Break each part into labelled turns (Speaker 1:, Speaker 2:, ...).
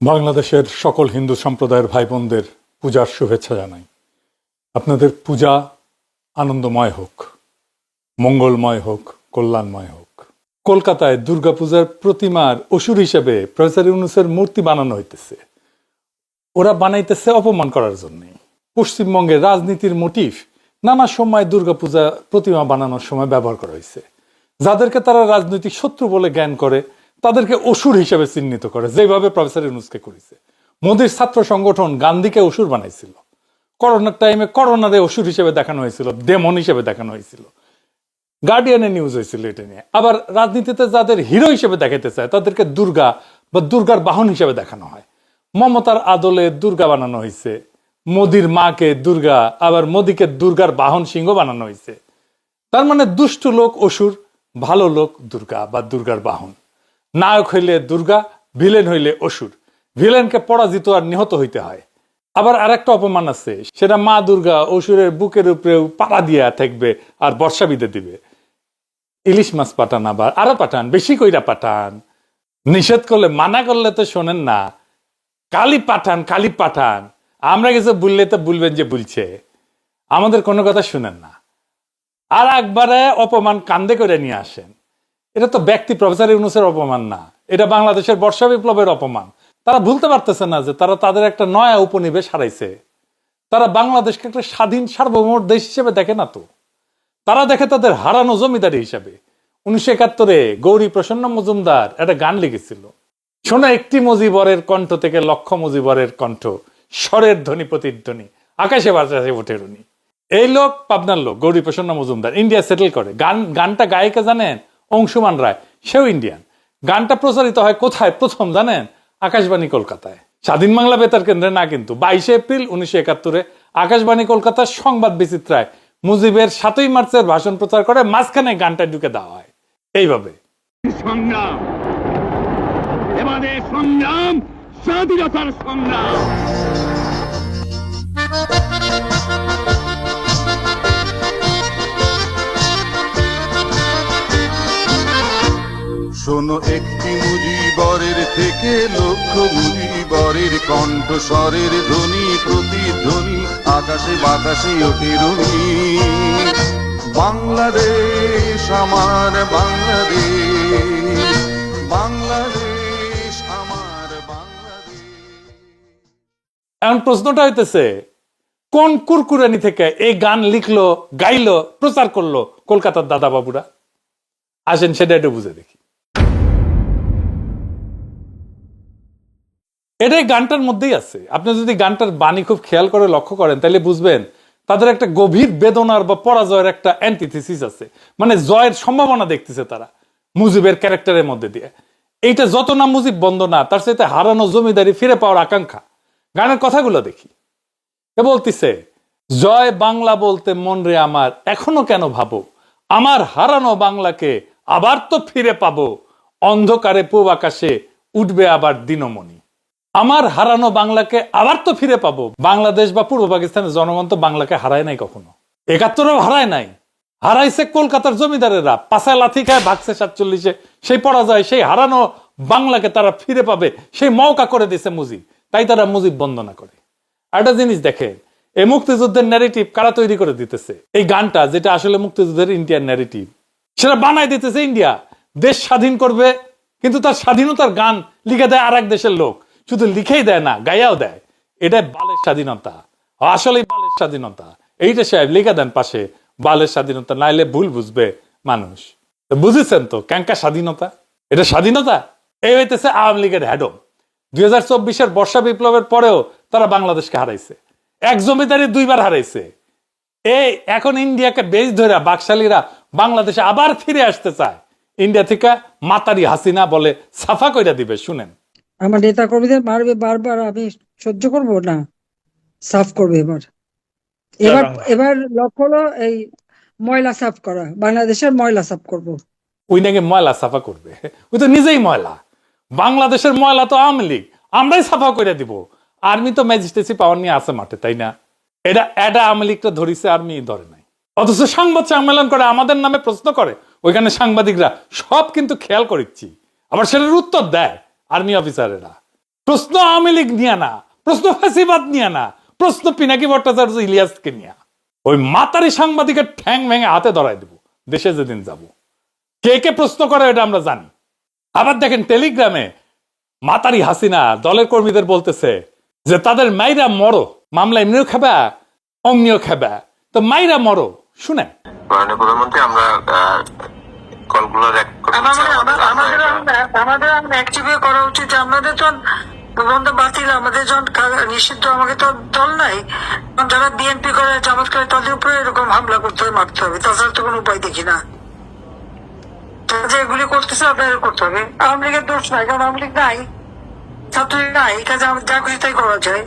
Speaker 1: বাংলাদেশের সকল হিন্দু সম্প্রদায়ের ভাই বোনদের পূজার শুভেচ্ছা জানাই। আপনাদের পূজা আনন্দময় হোক, মঙ্গলময় হোক, কল্যাণময় হোক। কলকাতায় দুর্গাপূজার প্রতিমার অসুর হিসেবে প্রফেসর ইউনুসের মূর্তি বানানো হইতেছে। ওরা বানাইতেছে অপমান করার জন্য পশ্চিমবঙ্গের রাজনীতির মোটিভ নানা সময় দুর্গাপূজা প্রতিমা বানানোর সময় ব্যবহার করা হয়েছে যাদেরকে তারা রাজনৈতিক শত্রু বলে জ্ঞান করে তাদেরকে অসুর হিসেবে চিহ্নিত করে, যেভাবে প্রফেসর ইউনুসকে করেছে। মোদীর ছাত্র সংগঠন গান্ধীকে অসুর বানাইছিল। করোনার টাইমে করোনারে অসুর হিসেবে দেখানো হয়েছিল, ডেমন হিসেবে দেখানো হয়েছিল। গার্ডিয়ানে নিউজ হয়েছিল এটা নিয়ে। আবার রাজনীতিতে যাদের হিরো হিসেবে দেখাতে চায়, তাদেরকে দুর্গা বা দুর্গার বাহন হিসেবে দেখানো হয়। মমতার আদলে দুর্গা বানানো হয়েছে, মোদির মাকে দুর্গা, আবার মোদিকে দুর্গার বাহন সিংহ বানানো হয়েছে। তার মানে দুষ্ট লোক অসুর, ভালো লোক দুর্গা বা দুর্গার বাহন। নায়ক হইলে দুর্গা, ভিলেন হইলে অসুর। ভিলেনকে পরাজিত আর নিহত হইতে হয়। আবার আরেকটা অপমান আছে, সেটা মা দুর্গা অসুরের বুকের উপরে পাড়া দিয়া থাকবে আর বর্ষা বিদে দিবে। ইলিশ মাছ পাঠান আবার, আরও পাঠান, বেশি কইরা পাঠান। নিষেধ করলে, মানা করলে তো শোনেন না। কালি পাঠান কালি পাঠান। আমরা কিছু বললে তো বলবেন যে বলছে। আমাদের কোনো কথা শুনেন না। আর একবারে অপমান কান্দে করে নিয়ে আসেন। এটা তো ব্যক্তি প্রফেসর ইউনুসের অপমান না। এটা বাংলাদেশের বর্ষা বিপ্লবের অপমান। তারা ভুলতে পারতেছে না যে তারা তাদের একটা নয়া উপনিবেশ হারাইছে। তারা বাংলাদেশকে একটা স্বাধীন, সার্বভৌম দেশ হিসেবে দেখে না তো। তারা দেখে তাদের হারানো জমিদারি হিসাবে। উনিশশো একাত্তরে গৌরী প্রসন্ন মজুমদার একটা গান লিখেছিল। শোনো একটি মজিবরের কণ্ঠ থেকে লক্ষ মজিবরের কণ্ঠ। স্বরের ধ্বনি প্রতিধ্বনি। আকাশে বাতাসে ওঠে রুনি। এই লোক পাবনার লোক, গৌরী প্রসন্ন মজুমদার। ইন্ডিয়া সেটেল করে। গান, গানটা গায়িকা জানেন? অংশুমান রায়, সেও ইন্ডিয়ান গানটা প্রচারিত হয় কোথায়? প্রথম জানেন? আকাশবাণী কলকাতায়। স্বাধীন বাংলা বেতার কেন্দ্রে না কিন্তু, বাইশে এপ্রিল উনিশশো একাত্তরে আকাশবাণী কলকাতার সংবাদ বিচিত্রায় মুজিবের সাতই মার্চের ভাষণ প্রচার করে মাঝখানে গানটা ঢুকে দেওয়া হয়। এইভাবে।
Speaker 2: সংগ্রাম, স্বাধীনতার সংগ্রাম।
Speaker 3: শোনো, একটি মুজিবরের থেকে লক্ষ মুজিবরের কণ্ঠস্বরের ধ্বনি, প্রতিধ্বনি, আকাশে বাতাসে ওঠে রুনি বাংলাদেশ আমার বাংলাদেশ বাংলাদেশ আমার বাংলাদেশ।
Speaker 1: প্রশ্নটা হইতেছে, কোন কুরকুরানি থেকে এই গান লিখলো, গাইলো, প্রচার করল কলকাতার দাদা বাবুরা আসেন সেটা একটু বুঝে দেখি। এটাই গানটার মধ্যেই আছে। আপনি যদি গানটার বাণী খুব খেয়াল করে লক্ষ্য করেন, তাহলে বুঝবেন তাদের একটা গভীর বেদনার বা পরাজয়ের একটা অ্যান্টিথিসিস আছে। মানে জয়ের সম্ভাবনা দেখতেছে তারা মুজিবের ক্যারেক্টারের মধ্যে দিয়ে। এইটা যত না মুজিব বন্ধ না, তার সাথে হারানো জমিদারি ফিরে পাওয়ার আকাঙ্ক্ষা। গানের কথাগুলো দেখি। এ বলতিছে, জয় বাংলা বলতে মন রে আমার, এখনও কেন ভাবো? আমার হারানো বাংলাকে আবার তো ফিরে পাবো। অন্ধকারে পূব আকাশে উঠবে আবার দিনমণি। আমার হারানো বাংলাকে আবার তো ফিরে পাবো। বাংলাদেশ বা পূর্ব পাকিস্তানের জনগণ তো বাংলাকে হারায় নাই কখনো। একাত্তরেও হারায় নাই। হারাইছে কলকাতার জমিদারেরা। পাশায় লাথি খায়, ভাগছে সাতচল্লিশে। সেই পরাজয়, সেই হারানো বাংলাকে তারা ফিরে পাবে। সেই মৌকা করে দিছে মুজিব। তাই তারা মুজিব বন্দনা করে। একটা জিনিস দেখে এই মুক্তিযুদ্ধের ন্যারেটিভ কারা তৈরি করে দিতেছে? এই গানটা, যেটা আসলে মুক্তিযুদ্ধের ইন্ডিয়ান ন্যারেটিভ সেটা বানাই দিতেছে ইন্ডিয়া দেশ স্বাধীন করবে, কিন্তু তার স্বাধীনতার গান লিখে দেয় আর এক দেশের লোক। শুধু লিখেই দেয় না গায়াও দেয়। এটা বালের স্বাধীনতা। আসলেই বালের স্বাধীনতা। এইটা সাহেব লিখে দেন পাশে, বালের স্বাধীনতা, নাইলে ভুল বুঝবে মানুষ। বুঝেছেন তো ক্যাঙ্কা স্বাধীনতা? এটা স্বাধীনতা? এই হইতেছে আওয়ামী লীগের হ্যাডম। দুই হাজার চব্বিশের বর্ষা বিপ্লবের পরেও তারা বাংলাদেশকে হারাইছে। এক জমিদারি দুইবার হারাইছে। এই এখন ইন্ডিয়াকে বেশ ধরে বাকশালীরা বাংলাদেশে আবার ফিরে আসতে চায়। ইন্ডিয়া থেকে মাতারি হাসিনা বলে সাফা কইরা দিবে, শুনেন।
Speaker 4: আমার নেতা কর্মীদের মারবে বারবার আমি সহ্য করব না। সাফ করবে এবার। এবার এবার লক্ষ্য হলো এই ময়লা সাফ করা। বাংলাদেশের ময়লা সাফ করব।
Speaker 1: ওই নাকি ময়লা সাফা করবে? ওই তো নিজেই ময়লা। বাংলাদেশের ময়লা তো আওয়ামী লীগ। আমরাই সাফা করে দিব। আর্মি তো ম্যাজিস্ট্রেসি পাওয়ার নিয়ে আছে মাঠে তাই না? এটা এটা আওয়ামী লীগটা ধরিছে আর্মি ধরে নাই। অথচ সংবাদ সম্মেলন করে আমাদের নামে প্রশ্ন করে। ওইখানে সাংবাদিকরা সব কিন্তু খেয়াল করিচ্ছি। আবার সেটার উত্তর দেয়। আর্মি অফিসারেরা প্রশ্ন আওয়ামী লীগ নিয়ে না, প্রশ্ন ফাঁসিবাদ নিয়ে না, প্রশ্ন পিনাকি ভট্টাচার্য ইলিয়াসকে নিয়ে। ওই মাতারি সাংবাদিকের ঠ্যাং ভেঙে হাতে ধরাই দেব, দেশে যেদিন যাব। কে কে প্রশ্ন করে এটা আমরা জানি। আবার দেখেন টেলিগ্রামে মাতারি হাসিনা দলের কর্মীদের বলতেছে যে, তাদের মাইরা মরো, মামলা এমনিও খাবা, অমনিও খাবা। তো মাইরা মরো
Speaker 5: শুনে প্রধানমন্ত্রী, আমরা কলগুলো
Speaker 6: আমাদের
Speaker 5: আমাদের আমরা
Speaker 6: অ্যাক্টিভে করা উচিত আমাদের তো বন্ধ বাতিল আমাদের যখন নিষিদ্ধ আমাকে তো দল নাই। যারা বিএনপি করে জামাত করে তাদের উপরে এরকম হামলা করতে হবে মারতে হবে। তাছাড়া তো কোনো উপায় দেখি না। যে এগুলি করতেছে আপনাদের করতে হবে। আওয়ামী লীগের দোষ নাই কারণ আওয়ামী লীগ নাই। ছাত্রলীগ নাই কাজে আমাদের যা খুশি তাই করা যায়।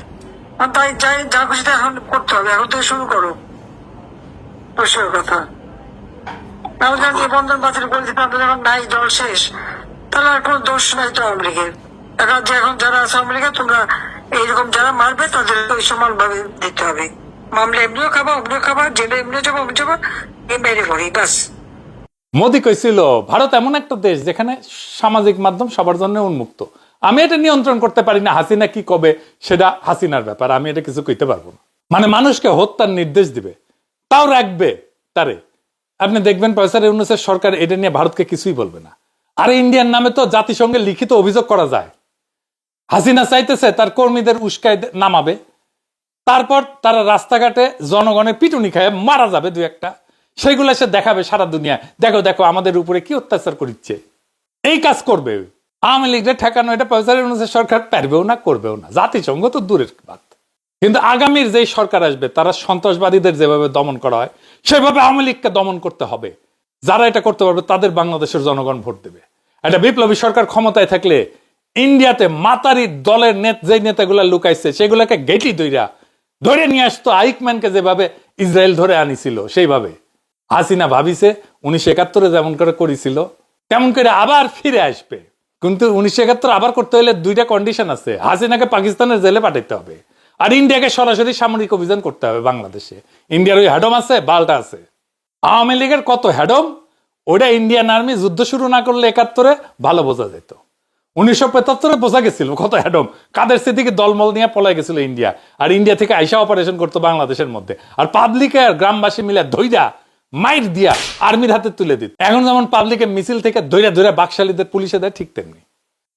Speaker 6: তাই যাই যা খুশি তাই এখন করতে হবে। এখন থেকে শুরু করো। পরিষ্কার কথা। তাহলে যখন করে নাই দল শেষ। তাহলে আর দোষ নাই তো আওয়ামী লীগের এখন যে এখন যারা আছে আওয়ামী লীগের তোমরা এইরকম যারা মারবে, তাদের ওই দিতে হবে। মামলা এমনিও খাবা, অমনিও খাবা, জেলে এমনিও যাব, অমনি যাব, এই মেরে বাস
Speaker 1: মোদি কইছিল, ভারত এমন একটা দেশ যেখানে সামাজিক মাধ্যম সবার জন্য উন্মুক্ত। আমি এটা নিয়ন্ত্রণ করতে পারি না, হাসিনা কি কবে? সেটা হাসিনার ব্যাপার, আমি এটা কিছু কইতে পারব না। মানে মানুষকে হত্যার নির্দেশ দিবে। তাও রাখবে তারে। আপনি দেখবেন পয়সার ইউনুসের সরকার এটা নিয়ে ভারতকে কিছুই বলবে না। আর ইন্ডিয়ার নামে তো জাতিসংঘে লিখিত অভিযোগ করা যায়। হাসিনা চাইতেছে তার কর্মীদের উস্কায় নামাবে। তারপর তারা রাস্তাঘাটে জনগণের পিটুনি খায়, মারা যাবে দু একটা। সেগুলো সে দেখাবে সারা দুনিয়া দেখো দেখো, আমাদের উপরে কি অত্যাচার করিচ্ছে। এই কাজ করবে আওয়ামী লীগের ঠেকানো এটা পয়সার অনুসারে সরকার পারবেও না, করবেও না। জাতিসংঘ তো দূরের বাদ কিন্তু আগামীর যেই সরকার আসবে, তারা সন্ত্রাসবাদীদের যেভাবে দমন করা হয় সেভাবে আওয়ামী লীগকে দমন করতে হবে। যারা এটা করতে পারবে, তাদের বাংলাদেশের জনগণ ভোট দেবে। একটা বিপ্লবী সরকার ক্ষমতায় থাকলে ইন্ডিয়াতে মাতারি দলের নেত যে নেতাগুলা লুকাইছে, সেগুলোকে গেটি দইরা ধরে নিয়ে আসতো। আইকম্যানকে যেভাবে ইসরায়েল ধরে আনিছিল, সেইভাবে। হাসিনা ভাবিছে, উনিশশো একাত্তরে যেমন করে করেছিল, তেমন করে আবার ফিরে আসবে। কিন্তু উনিশশো একাত্তর আবার করতে হলে দুইটা কন্ডিশন আছে। হাসিনাকে পাকিস্তানের জেলে পাঠাতে হবে। আর ইন্ডিয়াকে সরাসরি সামরিক অভিযান করতে হবে বাংলাদেশে। ইন্ডিয়ার ওই হ্যাডম আছে, বালটা আছে। আওয়ামী লীগের কত হ্যাডম ওটা ইন্ডিয়ান আর্মি যুদ্ধ শুরু না করলে একাত্তরে ভালো বোঝা যেত। উনিশশো পঁচাত্তরে বোঝা গেছিল কত হ্যাডম কাদের স্মৃতিকে দলমল নিয়ে পলাই গেছিল ইন্ডিয়া। আর ইন্ডিয়া থেকে আইসা অপারেশন করতো বাংলাদেশের মধ্যে। আর পাবলিকে আর গ্রামবাসী মিলে ধৈরা মাইর দিয়া আর্মির হাতে তুলে দিত। এখন যেমন পাবলিকের মিছিল থেকে ধৈরা ধৈরা বাকশালীদের পুলিশে দেয়, ঠিক তেমনি।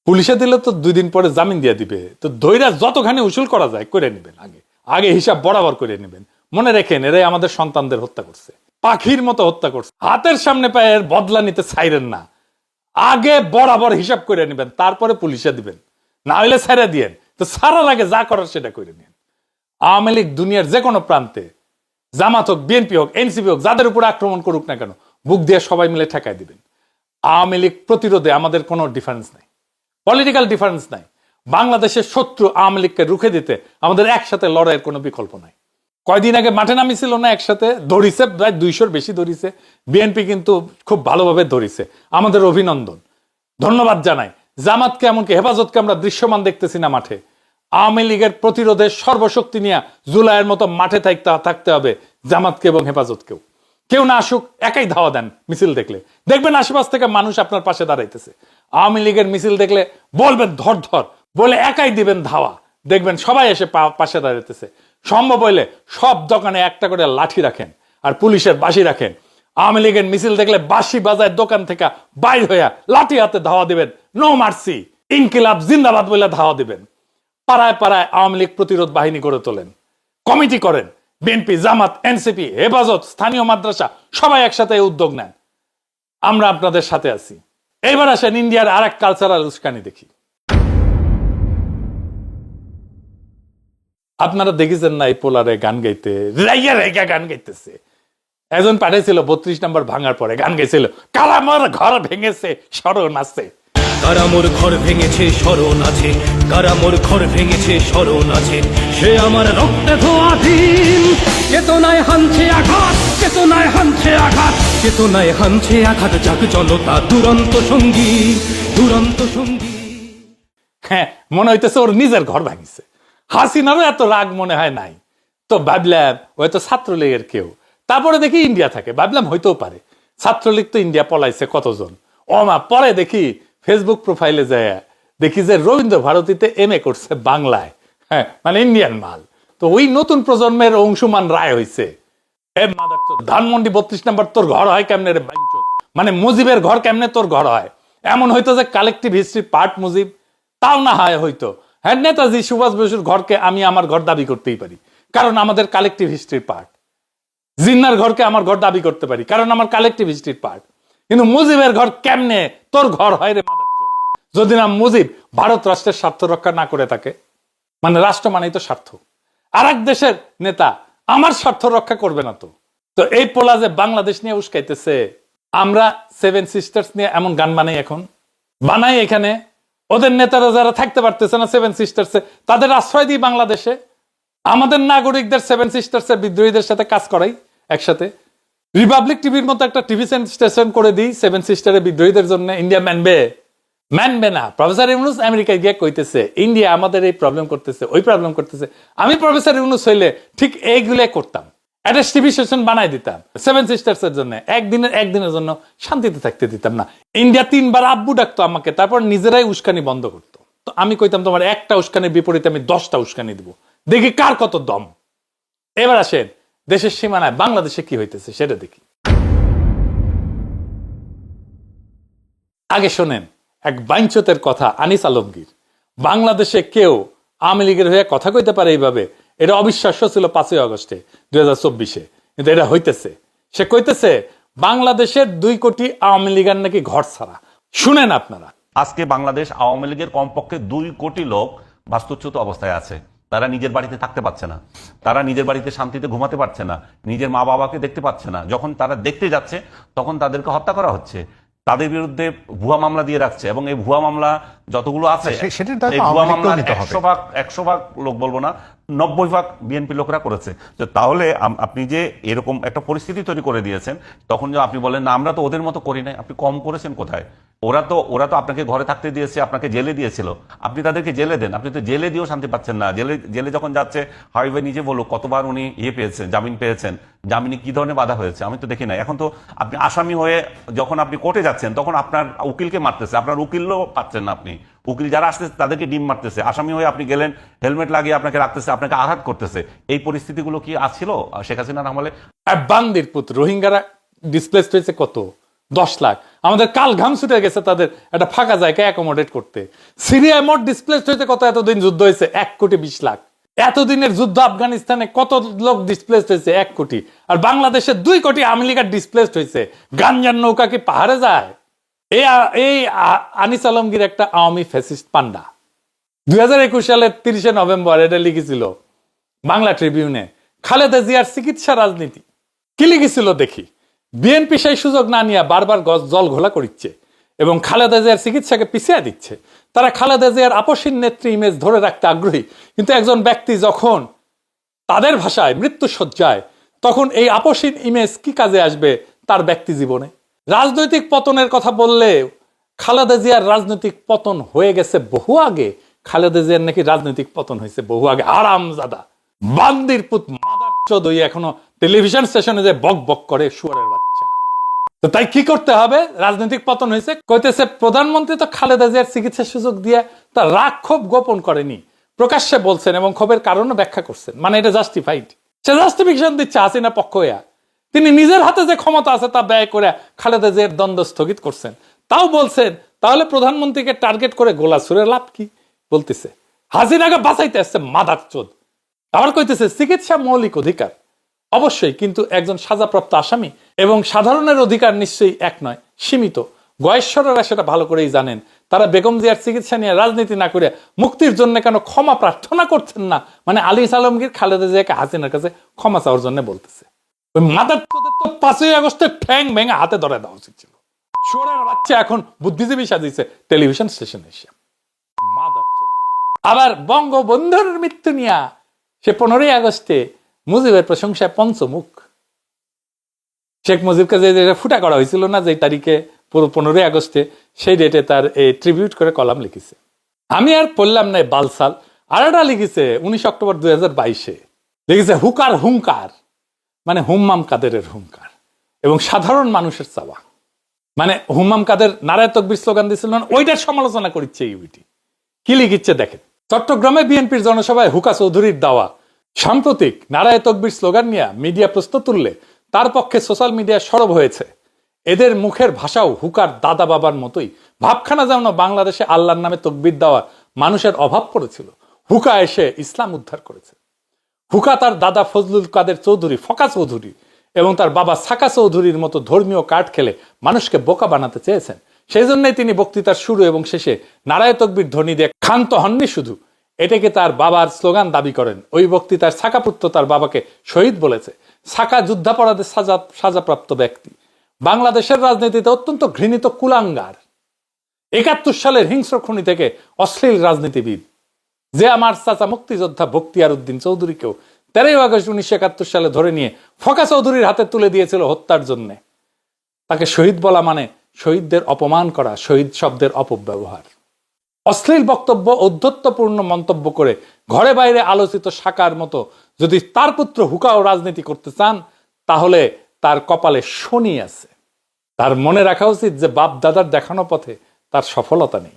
Speaker 1: পুলিশে দিলে তো দুই দিন পরে জামিন দিয়ে দিবে। তো ধৈরা যতখানি উসুল করা যায়, করে নেবেন আগে। আগে হিসাব বরাবর করে নেবেন। মনে রেখেন, এরাই আমাদের সন্তানদের হত্যা করছে। পাখির মতো হত্যা করছে। হাতের সামনে পায়ের বদলা নিতে চাইরেন না। আগে বরাবর হিসাব করে নেবেন, তারপরে পুলিশে দিবেন। না হলে ছেড়ে দিয়েন। তো সারার আগে যা করার সেটা করে নিন। আওয়ামী লীগ দুনিয়ার যে কোনো প্রান্তে, জামাত হোক, বিএনপি হোক, এনসিপি হোক, যাদের উপর আক্রমণ করুক না কেন, বুক দিয়ে সবাই মিলে ঠেকায় দিবেন। আওয়ামী লীগ প্রতিরোধে আমাদের কোনো ডিফারেন্স নাই। পলিটিক্যাল ডিফারেন্স নাই। বাংলাদেশের শত্রু আওয়ামী লীগকে রুখে দিতে আমাদের একসাথে লড়াইয়ের কোনো বিকল্প নাই। কয়দিন আগে মাঠে নামিছিল না একসাথে? ধরিছে প্রায় দুইশোর বেশি ধরিছে বিএনপি কিন্তু খুব ভালোভাবে ধরিছে আমাদের অভিনন্দন। ধন্যবাদ জানাই। জামাতকে এমনকি হেফাজতকে আমরা দৃশ্যমান দেখতেছি না মাঠে। আওয়ামী লীগের প্রতিরোধে সর্বশক্তি নিয়ে জুলাইয়ের মতো মাঠে থাকতে থাকতে হবে জামাতকে এবং হেফাজতকেও। কেউ না আসুক, একাই ধাওয়া দেন মিছিল দেখলে। দেখবেন আশেপাশ থেকে মানুষ আপনার পাশে দাঁড়াইতেছে। আওয়ামী লীগের মিছিল দেখলে বলবেন, ধর ধর। বলে একাই দিবেন ধাওয়া। দেখবেন সবাই এসে পাশে দাঁড়াইতেছে। সম্ভব হইলে সব দোকানে একটা করে লাঠি রাখেন আর পুলিশের বাসি রাখেন। আওয়ামী লীগের মিছিল দেখলে বাসি বাজায় দোকান থেকে বাইর হইয়া লাঠি হাতে ধাওয়া দিবেন। নো মার্সি ইনকিলাব জিন্দাবাদ বলে ধাওয়া দিবেন। পাড়ায় পাড়ায় আওয়ামী লীগ প্রতিরোধ বাহিনী গড়ে তোলেন। কমিটি করেন। বিএনপি, জামাত, এনসিপি, হেফাজত, স্থানীয় মাদ্রাসা সবাই একসাথে উদ্যোগ নেন। আমরা আপনাদের সাথে আছি। এইবার আসেন ইন্ডিয়ার আর এক কালচারাল উস্কানি দেখি। আপনারা দেখেছেন না এই পোলারে গান গাইতে? রাইয়া রাইয়া গান গাইতেছে। একজন পাঠাইছিল, বত্রিশ নম্বর ভাঙার পরে গান গাইছিল কালামার ঘর ভেঙেছে, স্মরণ আছে।
Speaker 7: কারা মোর ঘর ভেঙেছে, স্মরণ আছে? কারা মোর ঘর ভেঙেছে, স্মরণ আছে? সে আমার রক্তে ধোয়া চেতনায় হানছে আঘাত, চেতনায় হানছে আঘাত, চেতনায় হানছে আঘাত যাক জনতা, দুরন্ত সঙ্গী দুরন্ত সঙ্গী।
Speaker 1: হ্যাঁ মনে হইতেছে ওর নিজের ঘর ভাঙিছে। হাসিনারও এত রাগ মনে হয় নাই। তো ভাবলাম হয়তো ছাত্রলীগের কেউ। তারপরে দেখি ইন্ডিয়া থাকে। ভাবলাম হইতেও পারে। ছাত্রলীগ তো ইন্ডিয়া পলাইছে কতজন? ও মা, পরে দেখি ফেসবুক প্রোফাইলে যায়, দেখি যে রবীন্দ্র ভারতীতে এম এ করছে বাংলায়। হ্যাঁ মানে ইন্ডিয়ান মাল। তো ওই নতুন প্রজন্মের অংশুমান রায় মাদারচোদ, ধানমন্ডি বত্রিশ নাম্বার তোর ঘর হয় কেমনে রে? মানে মুজিবের ঘর কেমনে তোর ঘর হয়? এমন হয়তো যে কালেকটিভ হিস্ট্রি পার্ট মুজিব তাও না হয় হয়তো হ্যাঁ নেতাজি সুভাষ বসুর ঘরকে আমি আমার ঘর দাবি করতেই পারি কারণ আমাদের কালেকটিভ হিস্ট্রির পার্ট জিন্নার ঘরকে আমার ঘর দাবি করতে পারি কারণ আমার কালেকটিভ হিস্ট্রির পার্ট কিন্তু মুজিবের ঘর কেমনে তোর ঘর হয় রে? যদি না মুজিব ভারত রাষ্ট্রের স্বার্থ রক্ষা না করে থাকে মানে রাষ্ট্র মানেই তো স্বার্থ। আর দেশের নেতা আমার স্বার্থ রক্ষা করবে না তো। তো এই পোলা যে বাংলাদেশ নিয়ে উস্কাইতেছে, আমরা সেভেন সিস্টার্স নিয়ে এমন গান বানাই এখন। বানাই এখানে। ওদের নেতারা যারা থাকতে পারতেছে না সেভেন সিস্টার্সে তাদের আশ্রয় দিই বাংলাদেশে। আমাদের নাগরিকদের সেভেন সিস্টার্সের বিদ্রোহীদের সাথে কাজ করাই একসাথে। রিপাবলিক টিভির মতো একটা টিভি স্টেশন করে দিই সেভেন সিস্টারের বিদ্রোহীদের জন্য ইন্ডিয়া মানবে মানবে না। প্রফেসর ইউনুস আমেরিকায় গিয়ে কইতেছে, ইন্ডিয়া আমাদের এই প্রবলেম করতেছে, ওই প্রবলেম করতেছে। আমি প্রফেসর ইউনুস হইলে ঠিক এইগুলো করতাম। একটা টিভি স্টেশন বানাই দিতাম সেভেন সিস্টার্স এর জন্য। একদিনের একদিনের জন্য শান্তিতে থাকতে দিতাম না। ইন্ডিয়া তিনবার আব্বু ডাকতো আমাকে, তারপর নিজেরাই উস্কানি বন্ধ করতো। তো আমি কইতাম, তোমার একটা উস্কানির বিপরীতে আমি দশটা উস্কানি দিব। দেখি কার কত দম। এবার আসেন, দেশের সীমানায় বাংলাদেশে কি হইতেছে সেটা দেখি। আগে শোনেন এক বাইঞ্চতের কথা, আনিস আলমগীর। বাংলাদেশে কেউ আওয়ামী লীগের হয়ে কথা কইতে পারে এইভাবে। এটা অবিশ্বাস্য ছিল পাঁচই আগস্টে, দুই হাজার চব্বিশে। কিন্তু এটা হইতেছে। সে কইতেছে, বাংলাদেশের দুই কোটি আওয়ামী লীগের নাকি ঘর ছাড়া। শুনেন আপনারা।
Speaker 8: আজকে বাংলাদেশ আওয়ামী লীগের কমপক্ষে দুই কোটি লোক বাস্তুচ্যুত অবস্থায় আছে। তারা নিজের বাড়িতে থাকতে পারছে না। তারা নিজের বাড়িতে শান্তিতে ঘুমাতে পারছে না। নিজের মা বাবাকে দেখতে পাচ্ছে না। যখন তারা দেখতে যাচ্ছে, তখন তাদেরকে হত্যা করা হচ্ছে। তাদের বিরুদ্ধে ভুয়া মামলা দিয়ে রাখছে এবং এই ভুয়া মামলা যতগুলো আছে ভুয়া
Speaker 9: মামলা।
Speaker 8: একশো ভাগ একশো ভাগ লোক বলব না নব্বই ভাগ বিএনপি লোকরা করেছে। তো তাহলে আপনি যে এরকম একটা পরিস্থিতি তৈরি করে দিয়েছেন, তখন যে আপনি বলেন, না, আমরা তো ওদের মতো করি নাই, আপনি কম করেছেন কোথায়? ওরা তো ওরা তো আপনাকে ঘরে থাকতে দিয়েছে, আপনাকে জেলে দিয়েছিল। আপনি তাদেরকে জেলে দেন, আপনি তো জেলে দিয়েও শান্তি পাচ্ছেন না। জেলে জেলে যখন যাচ্ছে হাইওয়ে নিজে বলুক, কতবার উনি ইয়ে পেয়েছেন, জামিন পেয়েছেন, জামিনে কি ধরনের বাধা হয়েছে? আমি তো দেখি না এখন তো আপনি আসামি হয়ে যখন আপনি কোর্টে যাচ্ছেন, তখন আপনার উকিলকে মারতেছে, আপনার উকিলও পাচ্ছেন না আপনি। উকিল যারা আসতেছে তাদেরকে ডিম মারতেছে। আসামি হয়ে আপনি গেলেন, হেলমেট লাগিয়ে আপনাকে রাখতেছে, আপনাকে আঘাত করতেছে। এই পরিস্থিতিগুলো কি আছিল শেখ হাসিনার আমলে?
Speaker 1: বান্দির পুত্র, রোহিঙ্গারা ডিসপ্লেসড হয়েছে কত? দশ লাখ। আমাদের কাল ঘাম ছুটে গেছে তাদের একটা ফাঁকা জায়গায় অ্যাকোমোডেট করতে। সিরিয়ায় মোট ডিসপ্লেসড হয়েছে কত? এতদিন যুদ্ধ হয়েছে, এক কোটি বিশ লাখ। এতদিনের যুদ্ধ আফগানিস্তানে কত লোক ডিসপ্লেসড হয়েছে এক কোটি। আর বাংলাদেশে দুই কোটি আমেরিকার ডিসপ্লেসড হয়েছে গাঞ্জার নৌকা কি পাহাড়ে যায়? এই এই আনিস আলমগীর একটা আওয়ামী ফ্যাসিস্ট পান্ডা। দুই হাজার একুশ সালের তিরিশে নভেম্বর, এটা লিখেছিল বাংলা ট্রিবিউনে, খালেদা জিয়ার চিকিৎসা রাজনীতি। কি লিখেছিল দেখি? বিএনপি সেই সুযোগ না নিয়ে বারবার গজ জল ঘোলা করিচ্ছে এবং খালেদা জিয়ার চিকিৎসাকে পিছিয়ে দিচ্ছে। তারা খালেদা জিয়ার আপসীন নেত্রী ইমেজ ধরে রাখতে আগ্রহী। কিন্তু একজন ব্যক্তি যখন তাদের ভাষায় মৃত্যু সজ্জায় তখন এই আপসীন ইমেজ কি কাজে আসবে তার ব্যক্তি জীবনে? রাজনৈতিক পতনের কথা বললে খালেদা জিয়ার রাজনৈতিক পতন হয়ে গেছে বহু আগে। খালেদা জিয়ার নাকি রাজনৈতিক পতন হয়েছে বহু আগে। আরামজাদা বান্দির পুত মাদার চোদই এখনও টেলিভিশন স্টেশনে যে বক বক করে শুয়ারের বাচ্চা। তো তাই কি করতে হবে? রাজনৈতিক পতন হয়েছে। কইতেছে, প্রধানমন্ত্রী তো খালেদা জিয়ার চিকিৎসার সুযোগ দিয়ে তার রাগ ক্ষোভ গোপন করেনি। প্রকাশ্যে বলছেন এবং ক্ষোভের কারণও ব্যাখ্যা করছেন। মানে এটা জাস্টিফাইড সে জাস্টিফিকেশন দিচ্ছে হাসিনা পক্ষ তিনি নিজের হাতে যে ক্ষমতা আছে তা ব্যয় করে খালেদা জিয়ার দ্বন্দ্ব স্থগিত করছেন। তাও বলছেন, তাহলে প্রধানমন্ত্রীকে টার্গেট করে গোলা ছুড়ে লাভ কি? বলতেছে, হাসিনাকে বাঁচাইতে আসছে মাদার চোদ। আবার কইতেছে, চিকিৎসা মৌলিক অধিকার। অবশ্যই, কিন্তু একজন সাজাপ্রাপ্ত আসামি এবং সাধারণের অধিকার নিশ্চয়ই এক নয়, সীমিত। গয়েশ্বররা সেটা ভালো করেই জানেন, তারা বেগম জিয়ার চিকিৎসা নিয়ে রাজনীতি না করে মুক্তির জন্য কেন ক্ষমা প্রার্থনা করছেন না? মানে আলী আলমগীর খালেদা জিয়াকে হাসিনার কাছে ক্ষমা চাওয়ার জন্য বলতেছে। ওই মাদার তো পাঁচই ঠ্যাং ভেঙে হাতে ধরে দেওয়া উচিত ছিল। বাচ্চা এখন বুদ্ধিজীবী সাজিয়েছে টেলিভিশন স্টেশনে এসে। আবার বঙ্গবন্ধুর মৃত্যু নিয়া সে পনেরোই আগস্টে মুজিবের প্রশংসায় পঞ্চমুখ। শেখ মুজিবকে যে ফুটা করা হয়েছিল না যে তারিখে পুরো পনেরোই আগস্টে, সেই ডেটে তার এই ট্রিবিউট করে কলাম লিখেছে। আমি আর পড়লাম না বালসাল আর একটা লিখেছে উনিশ অক্টোবর দুই হাজার বাইশে। লিখেছে হুকার হুঙ্কার। মানে হুম্মাম কাদেরের হুঙ্কার এবং সাধারণ মানুষের চাওয়া। মানে হুম্মাম কাদের নারায় তকবির স্লোগান দিয়েছিল না, ওইটার সমালোচনা করছে ইউটি কি লিখিচ্ছে দেখেন? চট্টগ্রামে বিএনপির জনসভায় হুকা চৌধুরীর দাওয়া। সাম্প্রতিক নারায় তকবির স্লোগান নিয়ে মিডিয়া প্রশ্ন তুললে তার পক্ষে সোশ্যাল মিডিয়া সরব হয়েছে। এদের মুখের ভাষাও হুকার দাদা বাবার মতোই। ভাবখানা যেমন বাংলাদেশে আল্লাহর নামে তকবির দেওয়ার মানুষের অভাব পড়েছিল। হুকা এসে ইসলাম উদ্ধার করেছে। হুকা তার দাদা ফজলুল কাদের চৌধুরী, ফকা চৌধুরী এবং তার বাবা সাকা চৌধুরীর মতো ধর্মীয় কাঠ খেলে মানুষকে বোকা বানাতে চেয়েছেন। সেই জন্যই তিনি বক্তৃতার শুরু এবং শেষে নারায় তকবির ধ্বনি দিয়ে ক্ষান্ত হননি শুধু, এটাকে তার বাবার স্লোগান দাবি করেন। ওই বক্তৃতার সাকা পুত্র তার বাবাকে শহীদ বলেছে। সাকা যুদ্ধাপরাধের সাজা, সাজাপ্রাপ্ত ব্যক্তি। বাংলাদেশের রাজনীতিতে অত্যন্ত ঘৃণিত কুলাঙ্গার। একাত্তর সালের হিংস্র খুনি থেকে অশ্লীল রাজনীতিবিদ। যে আমার চাচা মুক্তিযোদ্ধা বক্তিয়ার উদ্দিন চৌধুরীকেও তেরোই আগস্ট উনিশশো একাত্তর সালে ধরে নিয়ে ফকা চৌধুরীর হাতে তুলে দিয়েছিল হত্যার জন্য। তাকে শহীদ বলা মানে শহীদদের অপমান করা, শহীদ শব্দের অপব্যবহার। অশ্লীল বক্তব্য, ঔদ্ধত্যপূর্ণ মন্তব্য করে ঘরে বাইরে আলোচিত শাখার মতো যদি তার পুত্র হুকাও রাজনীতি করতে চান, তাহলে তার কপালে শনি আছে। তার মনে রাখা উচিত যে বাপ দাদার দেখানো পথে তার সফলতা নেই।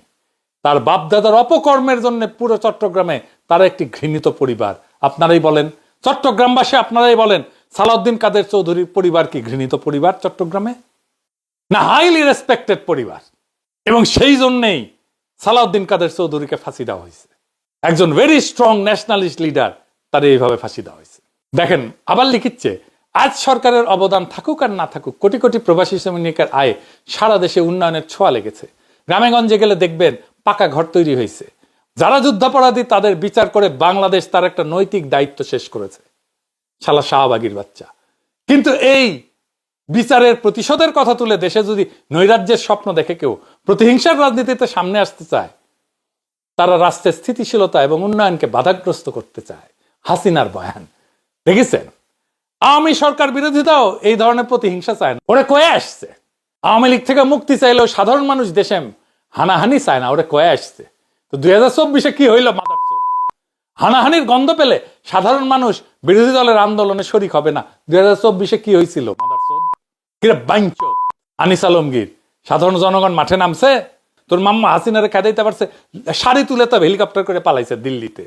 Speaker 1: তার বাপদাদার অপকর্মের জন্য পুরো চট্টগ্রামে তার একটি ঘৃণিত পরিবার। আপনারাই বলেন, চট্টগ্রামবাসী আপনারাই বলেন, সালাউদ্দিন কাদের চৌধুরীর পরিবার কি ঘৃণিত পরিবার চট্টগ্রামে? না হাইলি রেসপেক্টেড পরিবার। এবং সেই জন্যেই সালাউদ্দিন কাদের চৌধুরীকে ফাঁসি দেওয়া হয়েছে। একজন ভেরি স্ট্রং ন্যাশনালিস্ট লিডার তার এইভাবে ফাঁসি দেওয়া হয়েছে। দেখেন, আবার লিখিচ্ছে, আজ সরকারের অবদান থাকুক আর না থাকুক, কোটি কোটি প্রবাসী শ্রমিকের আয়ে সারা দেশে উন্নয়নের ছোঁয়া লেগেছে। গ্রামেগঞ্জে গেলে দেখবেন পাকা ঘর তৈরি হয়েছে। যারা যুদ্ধাপরাধী, তাদের বিচার করে বাংলাদেশ তার একটা নৈতিক দায়িত্ব শেষ করেছে। শালা শাহবাগীর বাচ্চা। কিন্তু এই বিচারের প্রতিশোধের কথা তুলে দেশে যদি নৈরাজ্যের স্বপ্ন দেখে কেউ প্রতিহিংসার রাজনীতিতে সামনে আসতে চায়, তারা রাষ্ট্রের স্থিতিশীলতা এবং উন্নয়নকে বাধাগ্রস্ত করতে চায়। হাসিনার বয়ান। দেখেছেন? আওয়ামী সরকার বিরোধিতাও এই ধরনের প্রতিহিংসা চায় না। ওরা কয়ে আসছে। আওয়ামী লীগ থেকে মুক্তি চাইলেও সাধারণ মানুষ দেশে হানাহানি চায় না, ওরা কয়ে আসছে। তো দুই হাজার চব্বিশে কি হইল মাদার হানাহানির গন্ধ পেলে সাধারণ মানুষ বিরোধী দলের আন্দোলনে শরিক হবে না। দুই হাজার চব্বিশে কি হয়েছিল? আনিস আলমগীর, সাধারণ জনগণ মাঠে নামছে? তোর মাম্মা হাসিনারে খেদাইতে পারছে, শাড়ি তুলে তো হেলিকপ্টার করে পালাইছে দিল্লিতে।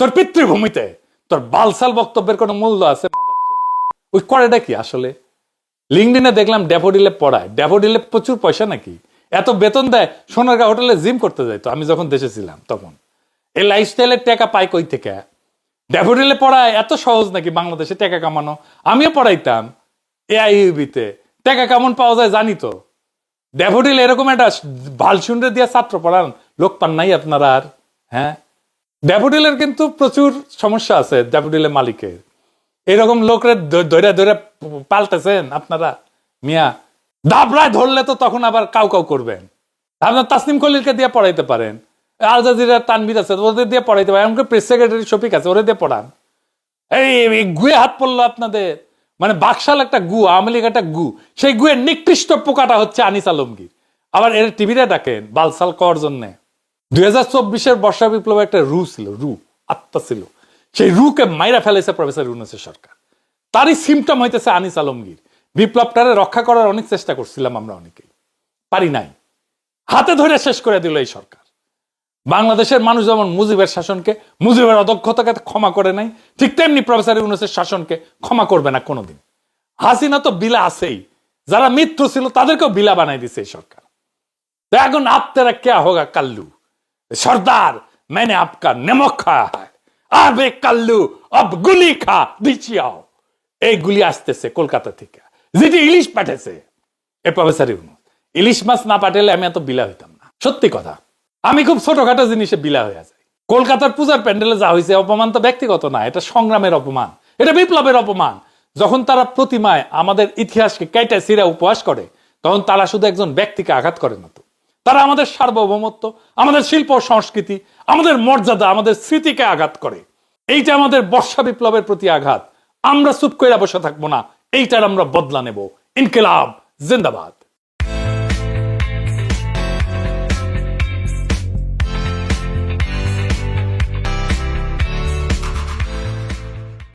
Speaker 1: তোর পিতৃভূমিতে, তোর বালসাল বক্তব্যের কোনো মূল্য আছে? ওই করেটা কি আসলে? লিঙ্কডিনে দেখলাম ড্যাফোডিলে পড়ায়, ড্যাফোডিলে প্রচুর পয়সা নাকি? এত বেতন দেয়, সোনারগাঁ হোটেলে জিম করতে যাইতো, আমি যখন দেশে ছিলাম তখন। এই লাইফস্টাইলের টাকা পাই কই থেকে? ড্যাফোডিলে পড়ায় এত সহজ নাকি বাংলাদেশে টাকা কামানো? আমিও পড়াইতাম এআইইউবিতে টাকা কেমন পাওয়া যায় জানি তো। ড্যাফোডিল এরকম একটা ভালসুন্ডে দিয়ে ছাত্র পড়ান, লোক পান নাই আপনারা আর হ্যাঁ? ড্যাফোডিলের কিন্তু প্রচুর সমস্যা আছে ড্যাফোডিলের মালিকের। এরকম লোকরে ধরে ধরে পাল্টেছেন আপনারা? মিয়া দাবরায় ধরলে তো তখন আবার কাউ কাউ করবেন। আপনার তাসনিম খলিলকে দিয়ে পড়াইতে পারেন। আল জাজিরা তানবির আছে, ওদের দিয়ে পড়াইতে পারেন। এমনকি প্রেস সেক্রেটারি শফিক আছে ওরা দিয়ে পড়ান। এই এই গুয়ে হাত পড়ল আপনাদের। মানে বাকশাল একটা গু, আওয়ামী লীগ একটা গু। সেই গুয়ের নিকৃষ্ট পোকাটা হচ্ছে আনিস আলমগীর। আবার এর টিভিতে ডাকেন বালসাল করার জন্যে। দুই হাজার চব্বিশের বর্ষা বিপ্লবে একটা রু ছিল, রু, আত্মা ছিল। সেই রুকে মাইরা ফেলেছে প্রফেসর ইউনুসের সরকার। তারই সিমটম হইতেছে আনিস আলমগীর। বিপ্লবটারে রক্ষা করার অনেক চেষ্টা করছিলাম আমরা অনেকেই। পারি নাই। হাতে ধরে শেষ করে দিল এই সরকার। বাংলাদেশের মানুষ যেমন মুজিবের শাসনকে, মুজিবের অদক্ষতাকে ক্ষমা করে নাই, ঠিক তেমনি প্রফেসর ইউনুসের শাসনকে ক্ষমা করবে না কোনোদিন। হাসিনা তো বিলা আছেই। যারা মিত্র ছিল তাদেরকেও বিলা বানাই দিছে এই সরকার। তো এখন আপনারা কে হোগা কাল্লু। সর্দার মেনে আপকা নেমক খা আর আবে কাল্লু, অব গুলি খা দিচিয়াও এই গুলি আসতেছে কলকাতা থেকে। যেটি ইলিশ পাঠাইছে। এ প্রফেসর ইউনুস ইলিশ মাছ না পাঠালে আমি এত বিলা হইতাম না। সত্যি কথা, আমি খুব ছোটখাটো জিনিসে বিলা হয়ে যাই। কলকাতার পূজার প্যান্ডেলে যা হয়েছে অপমান তো ব্যক্তিগত না, এটা সংগ্রামের অপমান, এটা বিপ্লবের অপমান। যখন তারা প্রতিমায় আমাদের ইতিহাসকে কেটে সিরা উপহাস করে, তখন তারা শুধু একজন ব্যক্তিকে আঘাত করে না তো তারা আমাদের সার্বভৌমত্ব, আমাদের শিল্প সংস্কৃতি, আমাদের মর্যাদা, আমাদের স্মৃতিকে আঘাত করে। এইটা আমাদের বর্ষা বিপ্লবের প্রতি আঘাত। আমরা চুপ করে বসে থাকব না এইটার আমরা বদলা নেব। ইনকিলাব জিন্দাবাদ।